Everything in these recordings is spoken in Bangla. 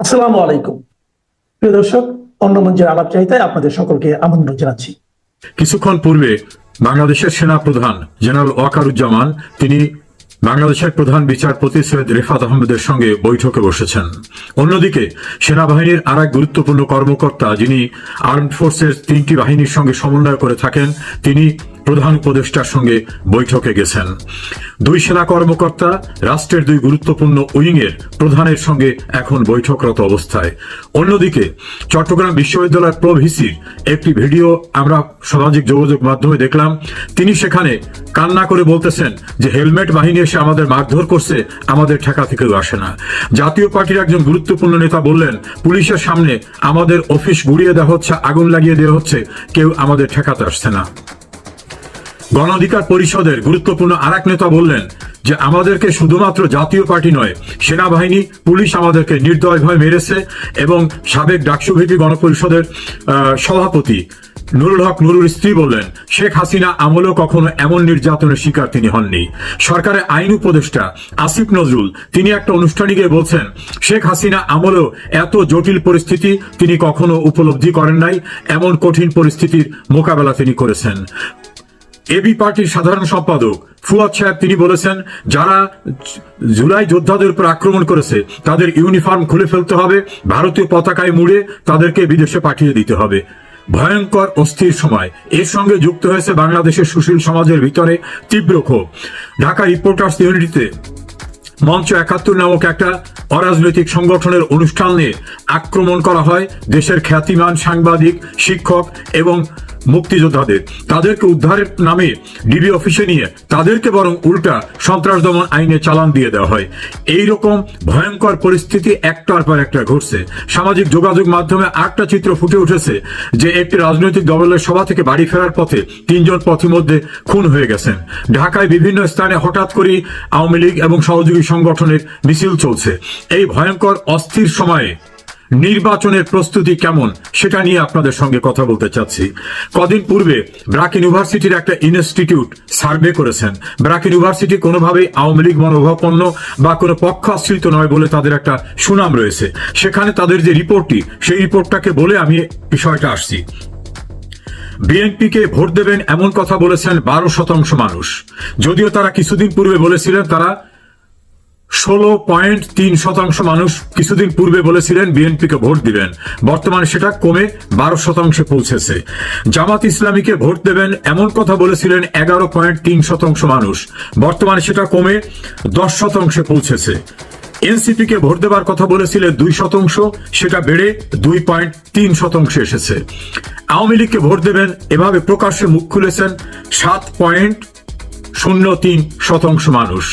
আসসালামু আলাইকুম। প্রিয় দর্শক, অন্য মঞ্চের আলাপ চাইতায় আপনাদের সকলকে আমন্ত্রণ জানাচ্ছি। কিছুক্ষণ পূর্বে বাংলাদেশের সেনা প্রধান জেনারেল ওয়াকারুজ্জামান, তিনি বাংলাদেশের প্রধান বিচারপতি সৈয়দ রেফাত আহমেদের সঙ্গে বৈঠকে বসেছেন। অন্যদিকে, সেনাবাহিনীর আর এক গুরুত্বপূর্ণ কর্মকর্তা যিনি আর্মড ফোর্সের তিনটি বাহিনীর সঙ্গে সমন্বয় করে থাকেন, তিনি প্রধান উপদেষ্টার সঙ্গে বৈঠকে গেছেন। দুই সেনা কর্মকর্তা, রাষ্ট্রের দুই গুরুত্বপূর্ণ উইংয়ের প্রধানের সঙ্গে এখন বৈঠকরত অবস্থায়। অন্যদিকে, চট্টগ্রাম বিশ্ববিদ্যালয়ের প্রভিসির একটি ভিডিও আমরা সামাজিক যোগাযোগ মাধ্যমে দেখলাম। তিনি সেখানে কান্না করে বলতেছেন যে, হেলমেট বাহিনী এসে আমাদের মারধর করছে, আমাদের ঠেকা থেকেও আসে না। জাতীয় পার্টির একজন গুরুত্বপূর্ণ নেতা বললেন, পুলিশের সামনে আমাদের অফিস গুড়িয়ে দেওয়া হচ্ছে, আগুন লাগিয়ে দেওয়া হচ্ছে, কেউ আমাদের ঠেকাতে আসছে না। গণ অধিকার পরিষদের গুরুত্বপূর্ণ আর নেতা বললেন যে আমাদেরকে শুধুমাত্র জাতীয় পার্টি নয়, সেনাবাহিনী, পুলিশ আমাদেরকে নির্দয়ভাবে মেরেছে এবং সাবেক ডাকসু ভিপি গণপরিষদের সভাপতি নুরুল হক নুরুর স্ত্রী বললেন, শেখ হাসিনা আমলেও কখনো এমন নির্যাতনের শিকার তিনি হননি। সরকারের আইন উপদেষ্টা আসিফ নজরুল, তিনি একটা অনুষ্ঠানে গিয়ে বলছেন, শেখ হাসিনা আমলেও এত জটিল পরিস্থিতি তিনি কখনো উপলব্ধি করেন নাই, এমন কঠিন পরিস্থিতির মোকাবেলা তিনি করেছেন। এবি পার্টির সাধারণ সম্পাদক ফুয়াদ সাহেব তিনি বলেছেন, যারা জুলাই যোদ্ধাদের উপর আক্রমণ করেছে, তাদের ইউনিফর্ম খুলে ফেলতে হবে, ভারতীয় পতাকায় মুড়ে তাদেরকে বিদেশে পাঠিয়ে দিতে হবে। ভয়ঙ্কর, অস্থির সময়। এর সঙ্গে যুক্ত হয়েছে বাংলাদেশের সুশীল সমাজের ভিতরে তীব্র ক্ষোভ। ঢাকা রিপোর্টার্স ইউনিটিতে মঞ্চ একাত্তর নামক একটা অরাজনৈতিক সংগঠনের অনুষ্ঠান নিয়ে আক্রমণ করা হয়। দেশের খ্যাতিমান সাংবাদিক, শিক্ষক এবং মুক্তিযোদ্ধাদের, তাদেরকে উদ্ধারের নামে ডিবি অফিসে নিয়ে তাদেরকে বরং উল্টা সন্ত্রাস দমন আইনে চালান দিয়ে দেওয়া হয়। এই রকম ভয়ঙ্কর পরিস্থিতি একটার পর একটা ঘটছে। সামাজিক যোগাযোগ মাধ্যমে আটটা চিত্র ফুটে উঠেছে যে একটি রাজনৈতিক দলের সভা থেকে বাড়ি ফেরার পথে তিনজন পথিমধ্যে খুন হয়ে গেছেন। ঢাকায় বিভিন্ন স্থানে হঠাৎ করেই আওয়ামী লীগ এবং সহযোগী সংগঠনের মিছিল চলছে। এই ভয়ঙ্কর, অস্থির সময়ে নির্বাচনের প্রস্তুতি কেমন, সেটা নিয়ে আপনাদের সঙ্গে কথা বলতে চাচ্ছি। কদিন পূর্বে ব্রাক ইউনিভার্সিটির একটা ইনস্টিটিউট সার্ভে করেছেন। ব্রাক ইউনিভার্সিটি কোনোভাবেই আওয়ামী লীগ মনোভাবপন্ন বা কোনো পক্ষ আশ্রিত নয় বলে তাদের একটা সুনাম রয়েছে। সেখানে তাদের যে রিপোর্টটি, সেই রিপোর্টটাকে বলে আমি বিষয়টা আসছি। বিএনপিকে ভোট দেবেন এমন কথা বলেছেন বারো শতাংশ মানুষ। যদিও তারা কিছুদিন পূর্বে বলেছিলেন তারা ষোলো পয়েন্ট তিন শতাংশ মানুষ কিছুদিন পূর্বে বলেছিলেন বিএনপিকে ভোট দিবেন। বর্তমানে সেটা কমে বারো শতাংশে পৌঁছেছে। জামাত ইসলামীকে ভোট দেবেন এমন কথা বলেছিলেন এগারো পয়েন্ট তিন শতাংশ মানুষ। বর্তমানে সেটা কমে দশ শতাংশে পৌঁছেছে। এনসিপি কে ভোট দেবার কথা বলেছিলেন দুই শতাংশ, সেটা বেড়ে দুই পয়েন্ট তিন শতাংশে এসেছে। আওয়ামী লীগকে ভোট দেবেন এভাবে প্রকাশ্যে মুখ খুলেছেন সাত পয়েন্ট শূন্য তিন শতাংশ মানুষ।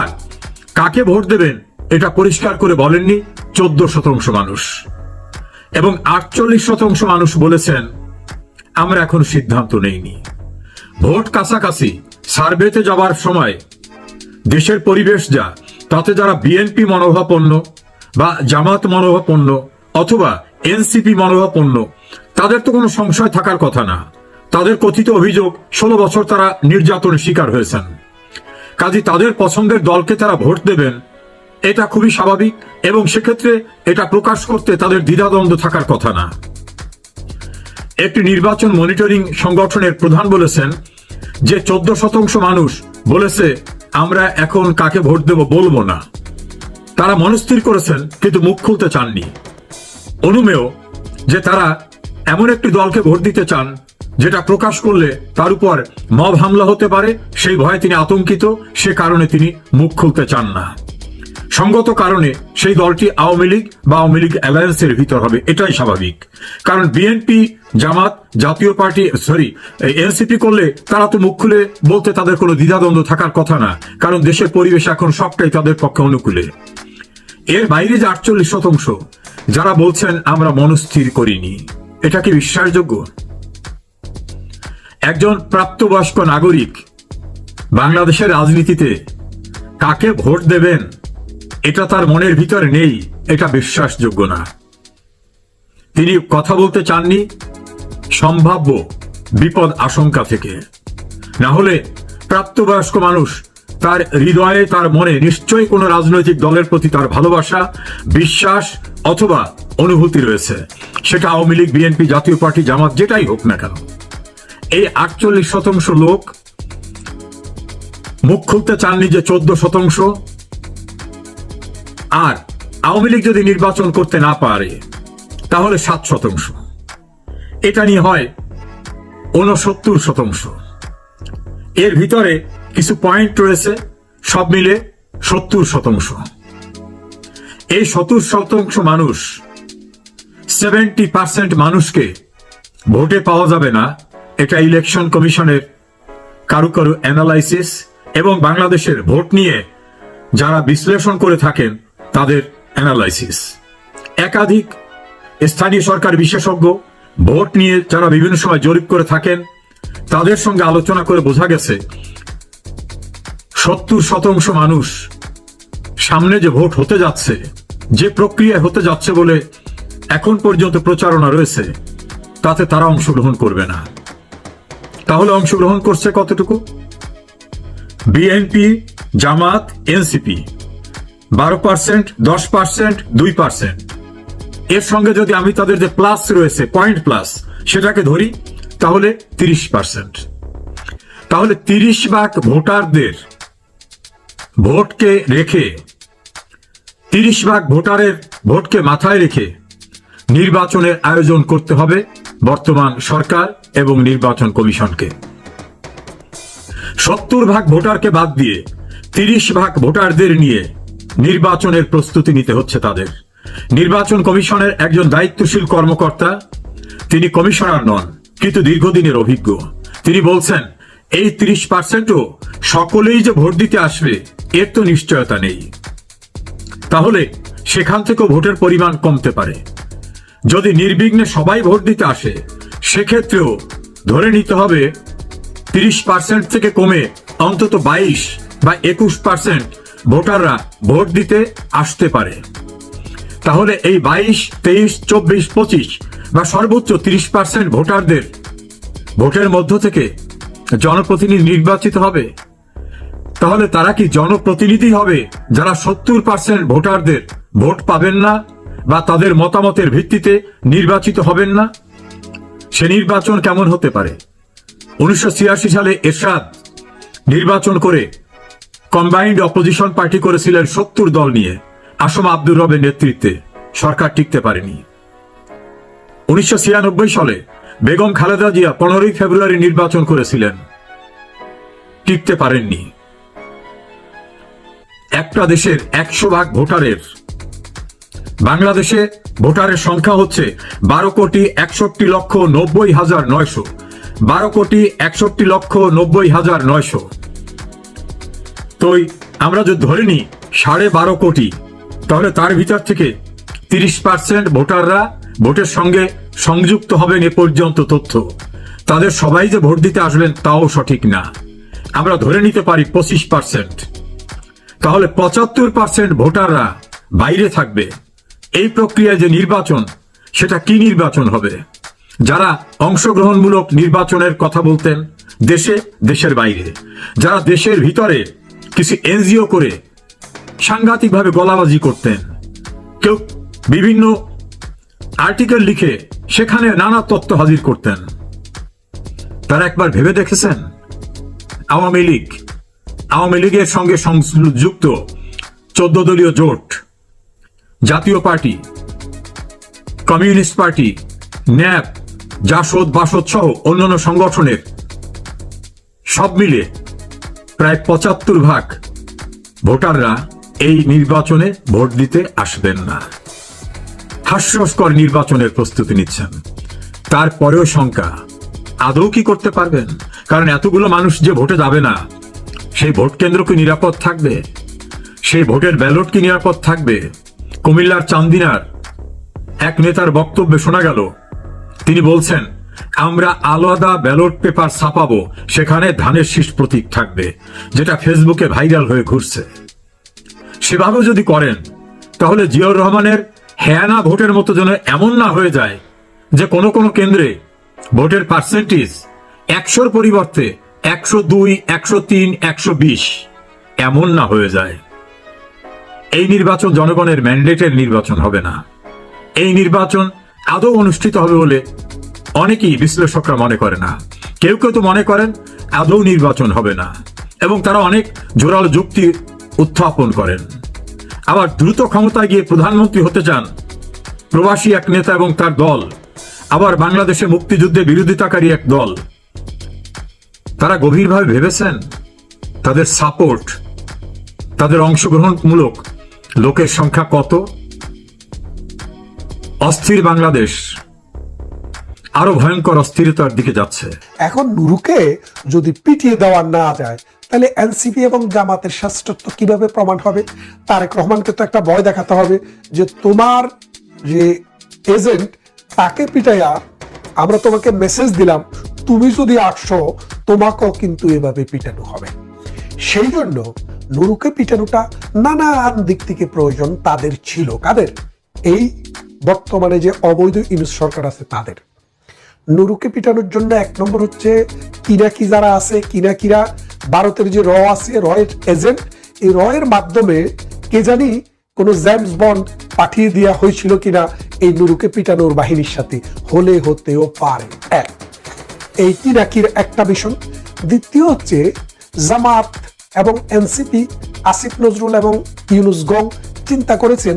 আর কাকে ভোট দেবেন এটা পরিষ্কার করে বলেননি চোদ্দ শতাংশ মানুষ। এবং আটচল্লিশ শতাংশ মানুষ বলেছেন, আমরা এখন সিদ্ধান্ত নেইনি। ভোট কাছাকাছি, সার্ভেতে যাবার সময়, দেশের পরিবেশ যা, তাতে যারা বিএনপি মনোভাবপন্ন বা জামাত মনোভাবপন্ন অথবা এনসিপি মনোভাবপন্ন তাদের তো কোনো সংশয় থাকার কথা না। তাদের কথিত অভিযোগ, ষোলো বছর তারা নির্যাতনের শিকার হয়েছেন। কাজে তাদের পছন্দের দলকে তারা ভোট দেবেন। এটা খুবই স্বাভাবিক এবং সেক্ষেত্রে এটা প্রকাশ করতে তাদের দ্বিধাদ্বন্দ্ব থাকার কথা না। একটি নির্বাচন মনিটরিং সংগঠনের প্রধান বলেছেন যে চোদ্দ শতাংশ মানুষ বলেছে, আমরা এখন কাকে ভোট দেব বলব না। তারা মনস্থির করেছেন, কিন্তু মুখ খুলতে চাননি। অনুমেয় যে তারা এমন একটি দলকে ভোট দিতে চান যেটা প্রকাশ করলে তার উপর মব হামলা হতে পারে, সেই ভয়ে তিনি আতঙ্কিত, সে কারণে তিনি মুখ খুলতে চান না। সঙ্গত কারণে সেই দলটি আওয়ামী লীগ বা আওয়ামী লীগ অ্যালায়েন্সের ভিতর হবে, এটাই স্বাভাবিক। কারণ বিএনপি, জামাত, জাতীয় পার্টি, সরি এনসিপি করলে তারা তো মুখ খুলে বলতে তাদের কোনো দ্বিধাদ্বন্দ্ব থাকার কথা না, কারণ দেশের পরিবেশ এখন সবটাই তাদের পক্ষে অনুকূলে। এর বাইরে যে আটচল্লিশ শতাংশ, যারা বলছেন, আমরা মনস্থির করিনি এটা কি বিশ্বাসযোগ্য? একজন প্রাপ্তবয়স্ক নাগরিক বাংলাদেশের রাজনীতিতে কাকে ভোট দেবেন, এটা তার মনের ভিতরে নেই, এটা বিশ্বাসযোগ্য না। তিনি কথা বলতে চাননি, সম্ভাব্য বিপদ আশঙ্কা থেকে। না হলে প্রাপ্তবয়স্ক মানুষ তার হৃদয়ে, তার মনে নিশ্চয়ই কোনো রাজনৈতিক দলের প্রতি তার ভালোবাসা, বিশ্বাস অথবা অনুভূতি রয়েছে। সেটা আওয়ামী লীগ, বিএনপি, জাতীয় পার্টি, জামাত, যেটাই হোক না কেন। এই আটচল্লিশ শতাংশ লোক মুখ খুলতে চাননি যে চোদ্দ শতাংশ। আর আওয়ামী লীগ যদি নির্বাচন করতে না পারে, তাহলে সাত শতাংশ। এটা নিয়ে হয় ঊনসত্তর শতাংশ। এর ভিতরে কিছু পয়েন্ট রয়েছে, সব মিলে সত্তর শতাংশ। এই সত্তর শতাংশ মানুষ সেভেন্টি পার্সেন্ট মানুষকে ভোটে পাওয়া যাবে না। এটা ইলেকশন কমিশনের কারু কারু অ্যানালাইসিস এবং বাংলাদেশের ভোট নিয়ে যারা বিশ্লেষণ করে থাকেন, তাদের অ্যানালাইসিস একাধিক স্থানীয় সরকার বিশেষজ্ঞ ভোট নিয়ে যারা বিভিন্ন সময় জরিপ করে থাকেন, তাদের সঙ্গে আলোচনা করে বোঝা গেছে, সত্তর শতাংশ মানুষ সামনে যে ভোট হতে যাচ্ছে, যে প্রক্রিয়া হতে যাচ্ছে বলে এখন পর্যন্ত প্রচারণা রয়েছে, তাতে তারা অংশগ্রহণ করবে না। তাহলে অংশগ্রহণ করছে কতটুকু? BNP, Jamaat, NCP. বারো পার্সেন্ট দশ পার্সেন্ট দুই পার্সেন্ট এর সঙ্গে যদি আমি তাদের যে প্লাস রয়েছে পয়েন্ট প্লাস সেটাকে ধরি, তাহলে তিরিশ পার্সেন্ট তাহলে তিরিশ ভাগ ভোটারদের ভোটকে রেখে, তিরিশ ভাগ ভোটারের ভোটকে মাথায় রেখে নির্বাচনের আয়োজন করতে হবে। বর্তমান সরকার এবং নির্বাচন কমিশনকে। সত্তর ভাগ ভোটারকে বাদ দিয়ে তিরিশ ভাগ ভোটারদের নিয়ে নির্বাচনের প্রস্তুতি নিতে হচ্ছে তাদের। নির্বাচন কমিশনের একজন দায়িত্বশীল কর্মকর্তা, তিনি কমিশনার নন, কিন্তু দীর্ঘদিনের অভিজ্ঞ। তিনি বলছেন, এই তিরিশ পার্সেন্টও সকলেই যে ভোট দিতে আসবে, এর তো নিশ্চয়তা নেই। তাহলে সেখান থেকেও ভোটের পরিমাণ কমতে পারে। যদি নির্বিঘ্নে সবাই ভোট দিতে আসে, সেক্ষেত্রেও ধরে নিতে হবে তিরিশ পার্সেন্ট থেকে কমে অন্তত বাইশ বা একুশ পার্সেন্ট ভোটাররা ভোট দিতে আসতে পারে। তাহলে এই বাইশ, তেইশ, চব্বিশ, পঁচিশ বা সর্বোচ্চ তিরিশ পার্সেন্ট ভোটারদের ভোটের মধ্য থেকে জনপ্রতিনিধি নির্বাচিত হবে। তাহলে তারা কি জনপ্রতিনিধি হবে যারা সত্তর পার্সেন্ট ভোটারদের ভোট পাবেন না? বা তাদের মতামতের ভিত্তিতে নির্বাচিত হবেন না? সে নির্বাচন কেমন হতে পারে? উনিশশো সালে এরশাদ নির্বাচন করে কম্বাইন্ড অপোজিশন পার্টি করেছিলেন সত্তর দল নিয়ে, আসম আব্দুর রবের নেতৃত্বে। সরকার টিকতে পারেনি। উনিশশো সালে বেগম খালেদা জিয়া পনেরোই ফেব্রুয়ারি নির্বাচন করেছিলেন। টিকতে পারেননি। একটা দেশের একশো ভাগ ভোটারের বাংলাদেশে ভোটারের সংখ্যা হচ্ছে বারো কোটি একষট্টি লক্ষ নব্বই হাজার নয়শো। বারো কোটি একষট্টি লক্ষ নব্বই হাজার নয়শো। তো আমরা যদি ধরে নিই সাড়ে বারো কোটি, তাহলে তার ভিতর থেকে তিরিশ পার্সেন্ট ভোটাররা ভোটের সঙ্গে সংযুক্ত হবেন এ পর্যন্ত তথ্য। তাদের সবাই যে ভোট দিতে আসবেন তাও সঠিক না। আমরা ধরে নিতে পারি পঁচিশ পার্সেন্ট। তাহলে পঁচাত্তর পার্সেন্ট ভোটাররা বাইরে থাকবে। এই প্রক্রিয়ায় যে নির্বাচন, সেটা কি নির্বাচন হবে? যারা অংশগ্রহণমূলক নির্বাচনের কথা বলতেন, দেশে, দেশের বাইরে। যারা দেশের ভিতরে কিছু এনজিও করে সাংঘাতিকভাবে গলাবাজি করতেন, কেউ বিভিন্ন আর্টিকেল লিখে সেখানে নানা তত্ত্ব হাজির করতেন। তারা একবার ভেবে দেখেছেন? আওয়ামী লীগ, আওয়ামী লীগের সঙ্গে সংযুক্ত চোদ্দ দলীয় জোট Jatiya party, communist party, nap, JASAD, BASAD সহ অন্যান্য সংগঠনের সব মিলে প্রায় পঁচাত্তর ভাগ ভোটাররা এই নির্বাচনে ভোট দিতে আসবেন না। হাস্যস্কর নির্বাচনের প্রস্তুতি নিচ্ছেন। তারপরেও শঙ্কা, আদৌ কি করতে পারবেন? কারণ এতগুলো মানুষ যে ভোটে যাবে না, সেই ভোট কেন্দ্র কি নিরাপদ থাকবে? সেই ভোটের ব্যালট কি নিরাপদ থাকবে? কুমিল্লার চান্দিনার এক নেতার বক্তব্যে শোনা গেল। তিনি বলছেন, আমরা আলাদা ব্যালট পেপার ছাপাবো, সেখানে ধানের শীষ প্রতীক থাকবে, যেটা ফেসবুকে ভাইরাল হয়ে ঘুরছে। সেভাবে যদি করেন, তাহলে জিয়াউর রহমানের হ্যানা ভোটের মতো যেন এমন না হয়ে যায় যে কোনো কোনো কেন্দ্রে ভোটের পার্সেন্টেজ একশোর পরিবর্তে একশো দুই, একশো তিন, একশো বিশ এমন না হয়ে যায়। এই নির্বাচন জনগণের ম্যান্ডেটের নির্বাচন হবে না। এই নির্বাচন আদৌ অনুষ্ঠিত হবে বলে অনেকেই বিশ্লেষকরা মনে করে না। কেউ কেউ তো মনে করেন আদৌ নির্বাচন হবে না এবং তারা অনেক জোরালো যুক্তি উত্থাপন করেন। আবার দ্রুত ক্ষমতায় গিয়ে প্রধানমন্ত্রী হতে চান প্রবাসী এক নেতা এবং তার দল, আবার বাংলাদেশে মুক্তিযুদ্ধে বিরোধিতাকারী এক দল। তারা গভীরভাবে ভেবেছেন তাদের সাপোর্ট তাদের অংশগ্রহণমূলক লোকের সংখ্যা কত? অস্থির বাংলাদেশ। আরও ভয়ঙ্কর অস্থিরতার দিকে যাচ্ছে। এখন নুরুকে যদি পিটিয়ে দেওয়া না যায়, তাহলে এনসিপি এবং জামাতের শ্রেষ্ঠত্ব কীভাবে প্রমাণ হবে? তারেক রহমানকে তো একটা ভয় দেখাতে হবে যে তোমার যে এজেন্ট, তাকে পিটাইয়া আমরা তোমাকে মেসেজ দিলাম, তুমি যদি আসো, তোমাকেও কিন্তু এভাবে পিটানো হবে। সেই জন্য নুরুকে পিটানোটা নানান দিক থেকে প্রয়োজন তাদের ছিল। কাদের? এই বর্তমানে যে অবৈধ ইউনুস সরকার আছে তাদের। নুরুকে পিটানোর জন্য এক নম্বর হচ্ছে কিরাকি যারা আছে কিরাকিরা ভারতের যে র আছে, রয়ের এজেন্ট, এই রয়ের মাধ্যমে কে জানি কোন জেমস বন্ড পাঠিয়ে দেওয়া হয়েছিল কিনা এই নুরুকে পিটানোর বাহিনীর সাথে। হলে হতেও পারে। এক, এই কিরাকির একটা বিষয় দ্বিতীয় হচ্ছে জামাত এবং এনসিপি, আসিফ নজরুল এবং ইউনুস গং চিন্তা করেছেন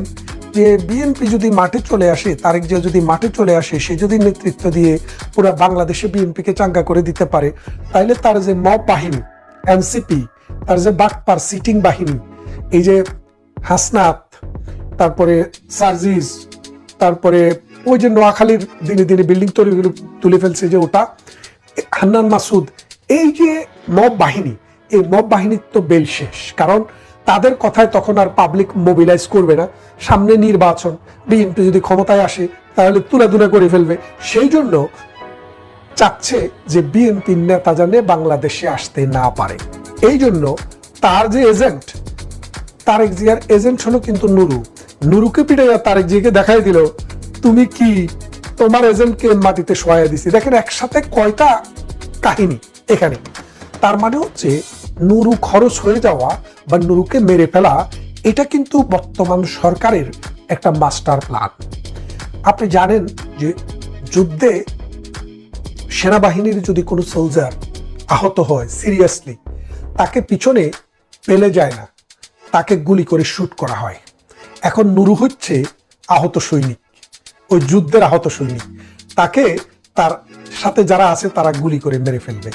যে বিএনপি যদি মাঠে চলে আসে, তারেক জিয়া যদি মাঠে চলে আসে, সে যদি নেতৃত্ব দিয়ে পুরো বাংলাদেশে বিএনপিকে চাঙ্গা করে দিতে পারে, তাইলে তার যে মব বাহিনী এনসিপি, তার যে বাকপার সিটিং বাহিনী, এই যে হাসনাত, তারপরে সার্জিস, তারপরে ওই যে নোয়াখালীর দিনে দিনে বিল্ডিং তৈরি তুলে ফেলছে যে ওটা, হান্নান মাসুদ, এই যে মব বাহিনী এই মব বাহিনীর তো বেল শেষ। কারণ তাদের কথায় তখন আর পাবলিক মোবিলাইজ করবে না। সামনে নির্বাচন বিএনপি যদি ক্ষমতায় আসে, তাহলে তুলাধুলা করে ফেলবে। সেই জন্য চাচ্ছে যে বিএনপির নেতা জানে বাংলাদেশে আসতে না পারে। এই জন্য তার যে এজেন্ট তারেক জিয়ার এজেন্ট হলো কিন্তু নুরু। নুরুকে পিটাইয়া তারেক জিয়াকে দেখাই দিল, তুমি কি তোমার এজেন্টকে মাটিতে শোয়া দিছি? দেখেন একসাথে কয়টা কাহিনী এখানে। তার মানে হচ্ছে নুরু খরচ হয়ে যাওয়া বা নুরুকে মেরে ফেলা, এটা কিন্তু বর্তমান সরকারের একটা মাস্টার প্ল্যান। আপনি জানেন যে যুদ্ধে সেনাবাহিনীর যদি কোনো সোলজার আহত হয়, সিরিয়াসলি, তাকে পিছনে পেলে যায় না, তাকে গুলি করে শুট করা হয়। এখন নুরু হচ্ছে আহত সৈনিক, ওই যুদ্ধের আহত সৈনিক। তাকে তার সাথে যারা আছে, তারা গুলি করে মেরে ফেলবে।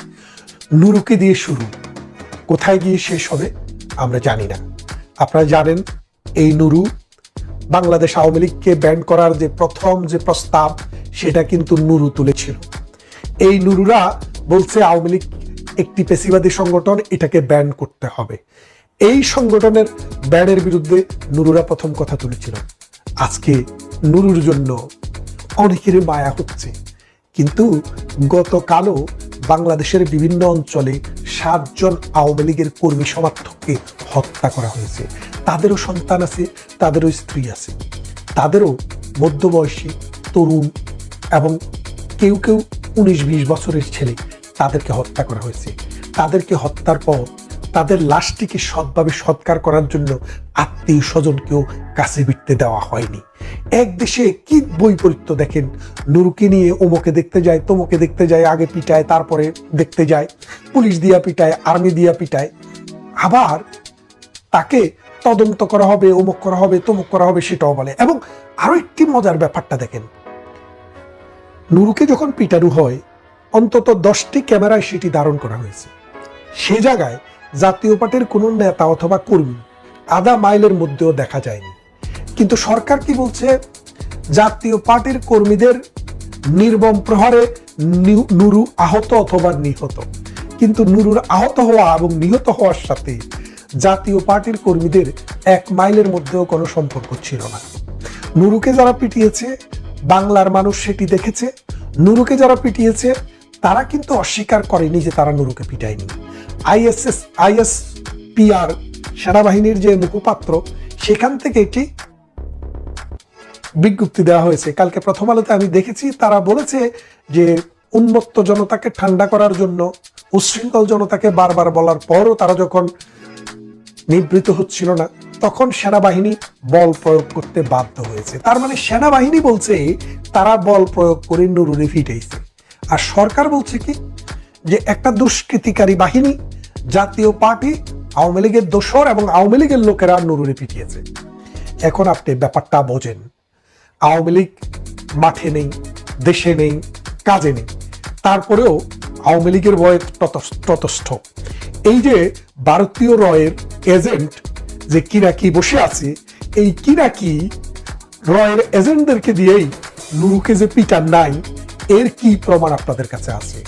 নুরুকে দিয়ে শুরু। কোথায় গিয়ে শেষ হবে, আমরা জানি না। আপনারা জানেন, এই নুরু বাংলাদেশ আওয়ামী লীগকে ব্যান করার যে প্রথম যে প্রস্তাব, সেটা কিন্তু নুরু তুলেছিল। এই নুরুরা বলছে আওয়ামী লীগ একটি পেশিবাদী সংগঠন, এটাকে ব্যান করতে হবে। এই সংগঠনের ব্যানের বিরুদ্ধে নুরুরা প্রথম কথা তুলেছিল। আজকে নুরুর জন্য অনেকেরই মায়া হচ্ছে। কিন্তু গতকালও বাংলাদেশের বিভিন্ন অঞ্চলে সাতজন আওয়ামী লীগের কর্মী সমর্থককে হত্যা করা হয়েছে। তাদেরও সন্তান আছে, তাদেরও স্ত্রী আছে। তাদেরও মধ্যবয়সী, তরুণ এবং কেউ কেউ উনিশ বিশ বছরের ছেলে তাদেরকে হত্যা করা হয়েছে। তাদেরকে হত্যার পর তাদের লাশটিকে সৎভাবে সৎকার করার জন্য আত্মীয় স্বজনকেও কাছে বিটতে দেওয়া হয়নি। এক দেশে কি বৈপরীত্য দেখেন? নুরুকে নিয়ে ওমকে দেখতে যায়, তোমকে দেখতে যায়, আগে পিটায়, তারপরে দেখতে যায়। পুলিশ দিয়া পিটায়, আর্মি দিয়া পিটায়। আবার তাকে তদন্ত করা হবে অমুক করা হবে, তমুক করা হবে সেটাও বলে। এবং আরও একটি মজার ব্যাপারটা দেখেন। নুরুকে যখন পিটারু হয়, অন্তত দশটি ক্যামেরায় সেটি ধারণ করা হয়েছে। সে জায়গায় জাতীয় পার্টির কোনো নেতা অথবা কর্মী আধা মাইলের মধ্যেও দেখা যায়নি। কিন্তু সরকার কি বলছে? জাতীয় পার্টির কর্মীদের নির্মম প্রহারে নুরু আহত অথবা নিহত। কিন্তু নুরুর আহত হওয়া এবং নিহত হওয়ার সাথে জাতীয় পার্টির কর্মীদের এক মাইলের মধ্যেও কোনো সম্পর্ক ছিল না। নুরুকে যারা পিটিয়েছে, বাংলার মানুষ সেটি দেখেছে। নুরুকে যারা পিটিয়েছে তারা কিন্তু অস্বীকার করেনি যে তারা নুরুকে পিটায়নি। আইএসএস, আইএসপিআর সেনাবাহিনীর যে মুখপাত্র, সেখান থেকে এটি বিজ্ঞপ্তি দেওয়া হয়েছে। কালকে প্রথম আলোতে আমি দেখেছি, তারা বলেছে যে উন্মত্ত জনতাকে ঠান্ডা করার জন্য উচ্ছৃঙ্খল জনতাকে বারবার বলার পরও তারা যখন নিবৃত হচ্ছিল না, তখন সেনাবাহিনী বল প্রয়োগ করতে বাধ্য হয়েছে। তার মানে সেনাবাহিনী বলছে, তারা বল প্রয়োগ করে নুরুরে ফিটাইছে আর সরকার বলছে কি? যে একটা দুষ্কৃতিকারী বাহিনী জাতীয় পার্টি আওয়ামী লীগের দোসর এবং আওয়ামী লীগের লোকেরা নুরুরে পিটিয়েছে। এখন আপনি ব্যাপারটা বোঝেন। আওয়ামী লীগ মাঠে নেই, দেশে নেই, কাজে নেই। তারপরেও আওয়ামী লীগের ততস- ততস্থ। এই যে ভারতীয় রয়ের এজেন্ট যে কিরাকি বসে আছে, এই কিরাকি রয়ের এজেন্টদেরকে দিয়েই নুরুকে যে পিটার নাই এর কি প্রমাণ আপনাদের কাছে আছে?